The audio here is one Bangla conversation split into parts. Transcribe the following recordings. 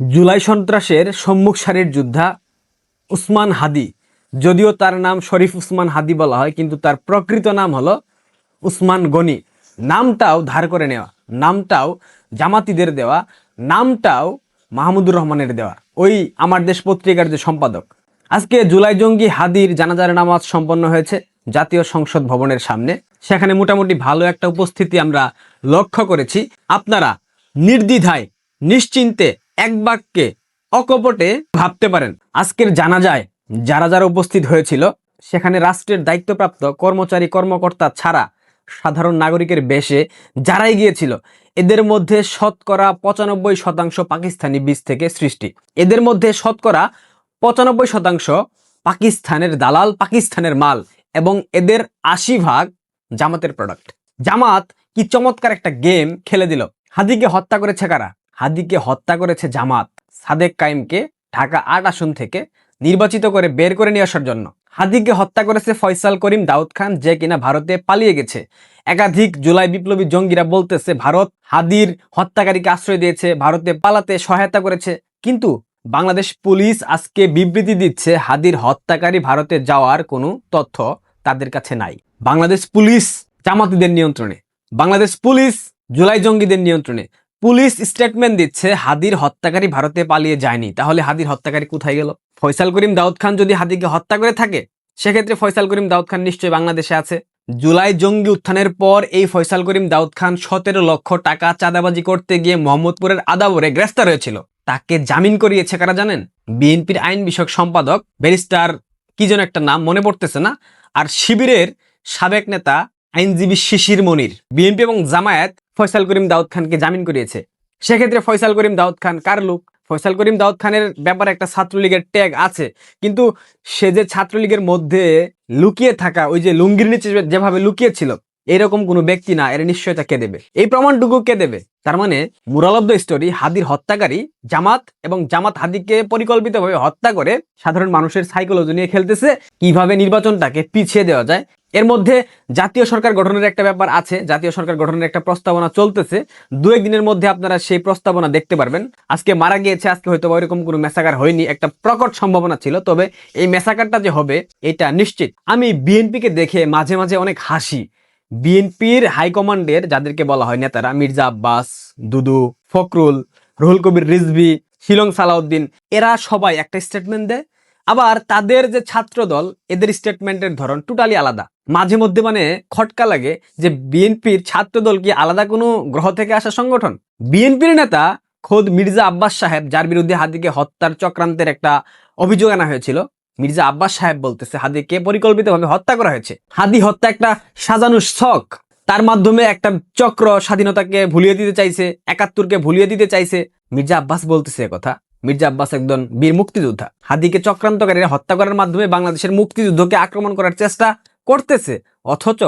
জুলাই সন্ত্রাসের সম্মুখ সারির যোদ্ধা উসমান হাদি। যদিও তার নাম শরীফ উসমান হাদি বলা হয়, কিন্তু তার প্রকৃত নাম হলো উসমান গনি। নামটাও ধার করে নেওয়া, নামটাও জামাতিদের দেওয়া, নামটাও মাহমুদুর রহমানের দেওয়া। ওই আমার দেশ পত্রিকার যে সম্পাদক। আজকে জুলাই জঙ্গি হাদির জানাজার নামাজ সম্পন্ন হয়েছে জাতীয় সংসদ ভবনের সামনে। সেখানে মোটামুটি ভালো একটা উপস্থিতি আমরা লক্ষ্য করেছি। আপনারা নির্দ্বিধায়, নিশ্চিন্তে এক বাক্যে অকপটে ভাবতে পারেন। আজকের জানা যায় যারা যারা উপস্থিত হয়েছিল, সেখানে রাষ্ট্রের দায়িত্বপ্রাপ্ত কর্মচারী কর্মকর্তা ছাড়া সাধারণ নাগরিকের বেশে যারাই গিয়েছিল, এদের মধ্যে শতকরা পঁচানব্বই শতাংশ পাকিস্তানি বীজ থেকে সৃষ্টি। এদের মধ্যে শতকরা পঁচানব্বই শতাংশ পাকিস্তানের দালাল, পাকিস্তানের মাল এবং এদের আশি ভাগ জামাতের প্রোডাক্ট জামাত কি চমৎকার একটা গেম খেলে দিল। হাদিকে হত্যা করেছে কারা? হাদিকে হত্যা করেছে জামাত। সাদেক কাইমকে ঢাকা আট আসন থেকে নির্বাচিত করে বের করে নিয়ে আসার জন্য। হাদিকে হত্যা করেছে ফয়সাল করিম দাউদ খান, যে কিনা ভারতে পালিয়ে গেছে। একাধিক জুলাই বিপ্লবী জঙ্গিরা বলতেছে, ভারত হাদির হত্যাকারীকে আশ্রয় দিয়েছে, ভারতে পালাতে সহায়তা করেছে। কিন্তু বাংলাদেশ পুলিশ আজকে বিবৃতি দিচ্ছে, হাদির হত্যাকারী ভারতে যাওয়ার কোনো তথ্য তাদের কাছে নাই। বাংলাদেশ পুলিশ জামাতিদের নিয়ন্ত্রণে। বাংলাদেশ পুলিশ জুলাই জঙ্গিদের নিয়ন্ত্রণে। পুলিশ স্টেটমেন্ট দিচ্ছে, হাদির হত্যাকারী ভারতে পালিয়ে যায়নি। তাহলে হাদির হত্যাকারী কোথায় গেল? ফয়সাল করিম দাউদ খান যদি হাদিকে হত্যা করে থাকে, সেক্ষেত্রে ফয়সাল করিম দাউদ খান নিশ্চয়ই বাংলাদেশে আছে। জুলাই জঙ্গি উত্থানের পর এই ফয়সাল করিম দাউদ খান সতেরো লক্ষ টাকা চাঁদাবাজি করতে গিয়ে মোহাম্মদপুরের আদাবরে গ্রেফতার হয়েছিল। তাকে জামিন করিয়েছে কারা জানেন? বিএনপির আইন বিষয়ক সম্পাদক ব্যারিস্টার, কি যেন একটা নাম মনে পড়তেছে না? আর শিবিরের সাবেক নেতা আইনজীবী শিশির মনির, বিএনপি এবং জামায়াত ফয়সাল করিম দাউদ খানকে জামিন করিয়েছে। সেক্ষেত্রে ফয়সাল করিম দাউদ খান কার লোক? ফয়সাল করিম দাউদ খানের ব্যাপারে একটা ছাত্রলীগের ট্যাগ আছে। কিন্তু সে যে ছাত্রলীগের মধ্যে লুকিয়ে থাকা, ওই যে লুঙ্গির নিচে যেভাবে লুকিয়ে ছিল এরকম কোনো ব্যক্তি না, এর নিশ্চয়তা কে দেবে। এই প্রমাণটুকু কে দেবে? তার মানে মুরাল অব দ্য স্টোরি হাদির হত্যাকারী জামাত এবং জামাত হাদিকে পরিকল্পিতভাবে হত্যা করে সাধারণ মানুষের সাইকোলজি নিয়ে খেলতেছে, কীভাবে নির্বাচনটাকে পিছিয়ে দেওয়া যায়। এর মধ্যে জাতীয় সরকার গঠনের একটা ব্যাপার আছে, জাতীয় সরকার গঠনের একটা প্রস্তাবনা চলতেছে। দু একদিনের মধ্যে আপনারা সেই প্রস্তাবনা দেখতে পারবেন। আজকে মারা গিয়েছে, আজকে হয়তো এরকম কোনো মেসাকার হয়নি, একটা প্রকট সম্ভাবনা ছিল। তবে এই মেসাকারটা যে হবে, এটা নিশ্চিত। আমি বিএনপিকে দেখে মাঝে মাঝে অনেক হাসি। বিএনপির হাইকমান্ডের যাদেরকে বলা হয় নেতারা, মির্জা আব্বাস, দুদু, ফখরুল, রুহুল কবির রিজভি, শিলং সালাউদ্দিন, এরা সবাই একটা স্টেটমেন্ট দেয়। আবার তাদের যে ছাত্র দল এদের স্টেটমেন্টের ধরন টোটালি আলাদা। মাঝে মধ্যে মানে খটকা লাগে যে বিএনপির ছাত্র দল কি আলাদা কোনো গ্রহ থেকে আসা সংগঠন? বিএনপির নেতা খোদ মির্জা আব্বাস সাহেব, যার বিরুদ্ধে হাদিকে হত্যার চক্রান্তের একটা অভিযোগ আনা হয়েছিল। মির্জা আব্বাস সাহেব বলতেছে, হাদিকে পরিকল্পিতভাবে হত্যা করা হয়েছে। হাদি হত্যা একটা সাজানো শখ। তার মাধ্যমে একটা চক্র স্বাধীনতাকে ভুলিয়ে দিতে চাইছে, একাত্তরকে ভুলিয়ে দিতে চাইছে। মির্জা আব্বাস বলতেছে কথা। মির্জা আব্বাস একজন বীর মুক্তিযোদ্ধা। হাদিকে চক্রান্তকারীরা হত্যা করার মাধ্যমে বাংলাদেশের মুক্তিযুদ্ধকে আক্রমণ করার চেষ্টা করতেছে। অথচ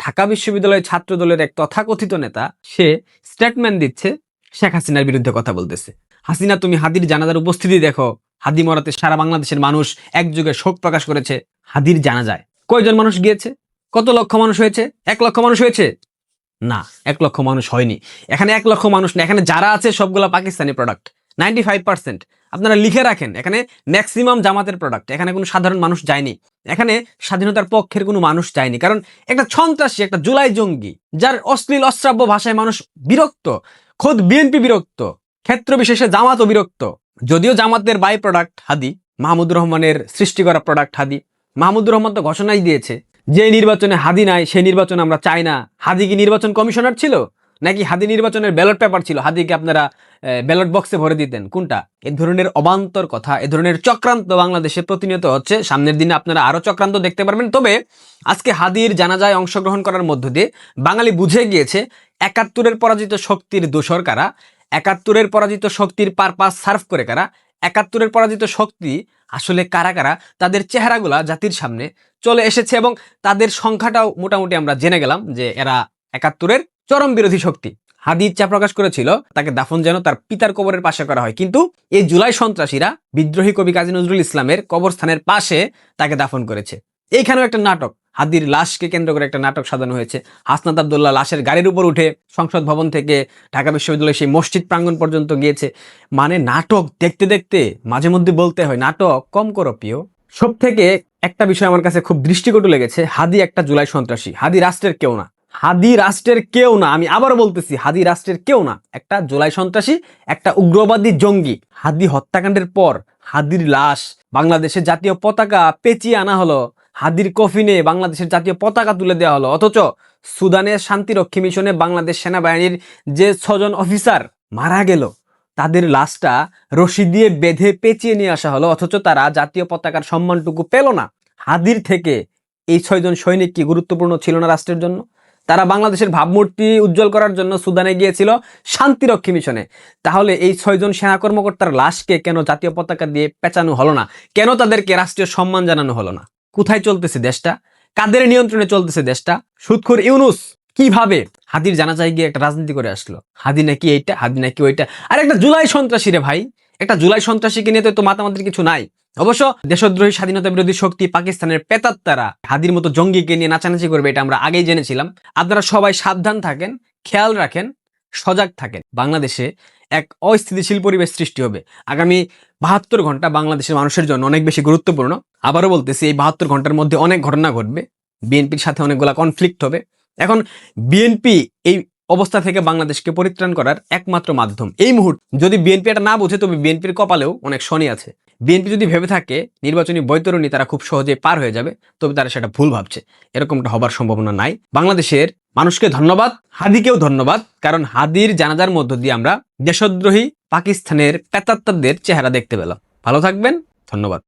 ঢাকা বিশ্ববিদ্যালয়ের ছাত্র দলের এক তথাকথিত নেতা, সে স্টেটমেন্ট দিচ্ছে, শেখ হাসিনার বিরুদ্ধে কথা বলতেছে। হাসিনা, তুমি হাদির জানাজার উপস্থিতি দেখো। হাদি মরাতে সারা বাংলাদেশের মানুষ একযোগে শোক প্রকাশ করেছে, হাদির জানা যায় কয়জন মানুষ গিয়েছে? কত লক্ষ মানুষ হয়েছে? এক লক্ষ মানুষ হয়েছে? না, এক লক্ষ মানুষ হয়নি। এখানে এক লক্ষ মানুষ না, এখানে যারা আছে সবগুলো Pakistani product ninety five percent আপনারা লিখে রাখেন, এখানে ম্যাক্সিমাম জামাতের প্রোডাক্ট এখানে কোনো সাধারণ মানুষ যায়নি। এখানে স্বাধীনতার পক্ষের কোনো মানুষ যায়নি। কারণ একটা সন্ত্রাসী, একটা জুলাই জঙ্গি, যার অশ্লীল, অশ্রাব্য ভাষায় মানুষ বিরক্ত, খোদ বিএনপি বিরক্ত, ক্ষেত্র বিশেষে জামাতও বিরক্ত যদিও জামাতের বাই প্রোডাক্ট হাদি, মাহমুদুর রহমানের সৃষ্টি করা প্রোডাক্ট হাদি, মাহমুদুর রহমান তো ঘোষণাই দিয়েছে যে নির্বাচনে হাদি নাই সেই নির্বাচন আমরা চাই না। হাদি কি নির্বাচন কমিশনার ছিল? নাকি হাদি নির্বাচনের ব্যালট পেপার ছিল? হাদিকে আপনারা ব্যালট বক্সে ভরে দিতেন? কোনটা? এ ধরনের অবান্তর কথা, এ ধরনের চক্রান্ত বাংলাদেশে প্রতিনিয়ত হচ্ছে। সামনের দিনে আপনারা আরও চক্রান্ত দেখতে পারবেন। তবে আজকে হাদির জানাজায় অংশগ্রহণ করার মধ্য দিয়ে বাঙালি বুঝে গিয়েছে, একাত্তরের পরাজিত শক্তির দোসর কারা? একাত্তরের পরাজিত শক্তির পারপাস সার্ভ করে কারা? একাত্তরের পরাজিত শক্তি আসলে কারা কারা? তাদের চেহারাগুলা জাতির সামনে চলে এসেছে এবং তাদের সংখ্যাটাও মোটামুটি আমরা জেনে গেলাম যে এরা একাত্তরের চরম বিরোধী শক্তি। হাদি ইচ্ছা প্রকাশ করেছিল, তাকে দাফন যেন তার পিতার কবরের পাশে করা হয়। কিন্তু এই জুলাই সন্ত্রাসীরা বিদ্রোহী কবি কাজী নজরুল ইসলামের কবরস্থানের পাশে তাকে দাফন করেছে। এইখানেও একটা নাটক। হাদির লাশকে কেন্দ্র করে একটা নাটক সাজানো হয়েছে। হাসনাত আবদুল্লাহ লাশের গাড়ির উপর উঠে সংসদ ভবন থেকে ঢাকা বিশ্ববিদ্যালয়ের সেই মসজিদ প্রাঙ্গণ পর্যন্ত গিয়েছে। মানে নাটক দেখতে দেখতে মাঝে মধ্যে বলতে হয়, নাটক কম করো প্রিয়। সব থেকে একটা বিষয় আমার কাছে খুব দৃষ্টিকটু লেগেছে, হাদি একটা জুলাই সন্ত্রাসী, হাদি রাষ্ট্রের কেউ না। হাদি রাষ্ট্রের কেউ না, আমি আবারও বলতেছি, হাদি রাষ্ট্রের কেউ না। একটা জুলাই সন্ত্রাসী, একটা উগ্রবাদী জঙ্গি। হাদি হত্যাকাণ্ডের পর হাদির লাশ বাংলাদেশের জাতীয় পতাকা পেঁচিয়ে আনা হলো। হাদির কফিনে বাংলাদেশের জাতীয় পতাকা তুলে দেওয়া হলো। অথচ সুদানের শান্তিরক্ষী মিশনে বাংলাদেশ সেনাবাহিনীর যে ছজন অফিসার মারা গেল, তাদের লাশটা রশি দিয়ে বেঁধে পেঁচিয়ে নিয়ে আসা হলো। অথচ তারা জাতীয় পতাকার সম্মানটুকু পেল না। হাদির থেকে এই ছয়জন সৈনিক কি গুরুত্বপূর্ণ ছিল না রাষ্ট্রের জন্য? তারা বাংলাদেশের ভাবমূর্তি উজ্জ্বল করার জন্য সুদানে গিয়েছিল শান্তিরক্ষী মিশনে। তাহলে এই ছয়জন সেনা কর্মকর্তার লাশকে কেন জাতীয় পতাকা দিয়ে পেঁচানো হলো না? কেন তাদেরকে রাষ্ট্রীয় সম্মান জানানো হলো না? কোথায় চলতেছে দেশটা? কাদের নিয়ন্ত্রণে চলতেছে দেশটা? সুৎখুর ইউনুস কীভাবে? হাদির জানাজায় গিয়ে একটা রাজনীতি করে আসলো। হাদি নাকি এইটা, হাদি নাকি ওইটা? আর একটা জুলাই সন্ত্রাসী রে ভাই। একটা জুলাই সন্ত্রাসীকে নিয়ে তো মাতামাতির কিছু নাই। অবশ্য দেশদ্রোহী স্বাধীনতা বিরোধী শক্তি পাকিস্তানের পেতাত্তারা হাদির মতো জঙ্গিকে নিয়ে নাচানাচি করবে এটা আমরা আগেই জেনেছিলাম। আপনারা সবাই সাবধান থাকেন, খেয়াল রাখেন। সজাগ থাকেন। বাংলাদেশে এক অস্থিতিশীল পরিবেশ সৃষ্টি হবে। আগামী বাহাত্তর ঘণ্টা বাংলাদেশের মানুষের জন্য অনেক বেশি গুরুত্বপূর্ণ। আবারও বলতেছি, এই বাহাত্তর ঘণ্টার মধ্যে অনেক ঘটনা ঘটবে। বিএনপির সাথে অনেকগুলা কনফ্লিক্ট হবে। এখন বিএনপি এই অবস্থা থেকে বাংলাদেশকে পরিত্রাণ করার একমাত্র মাধ্যম। এই মুহূর্তে যদি বিএনপি এটা না বোঝে, তবে বিএনপির কপালেও অনেক শনি আছে। বিএনপি যদি ভেবে থাকে, নির্বাচনী বৈতরণী তারা খুব সহজে পার হয়ে যাবে, তবে তারা সেটা ভুল ভাবছে। এরকমটা হবার সম্ভাবনা নাই। বাংলাদেশের মানুষকে ধন্যবাদ, হাদিকেও ধন্যবাদ, কারণ হাদির জানাজার মধ্য দিয়ে আমরা দেশদ্রোহী পাকিস্তানের পেতাত্তাদের চেহারা দেখতে পেলাম। ভালো থাকবেন, ধন্যবাদ।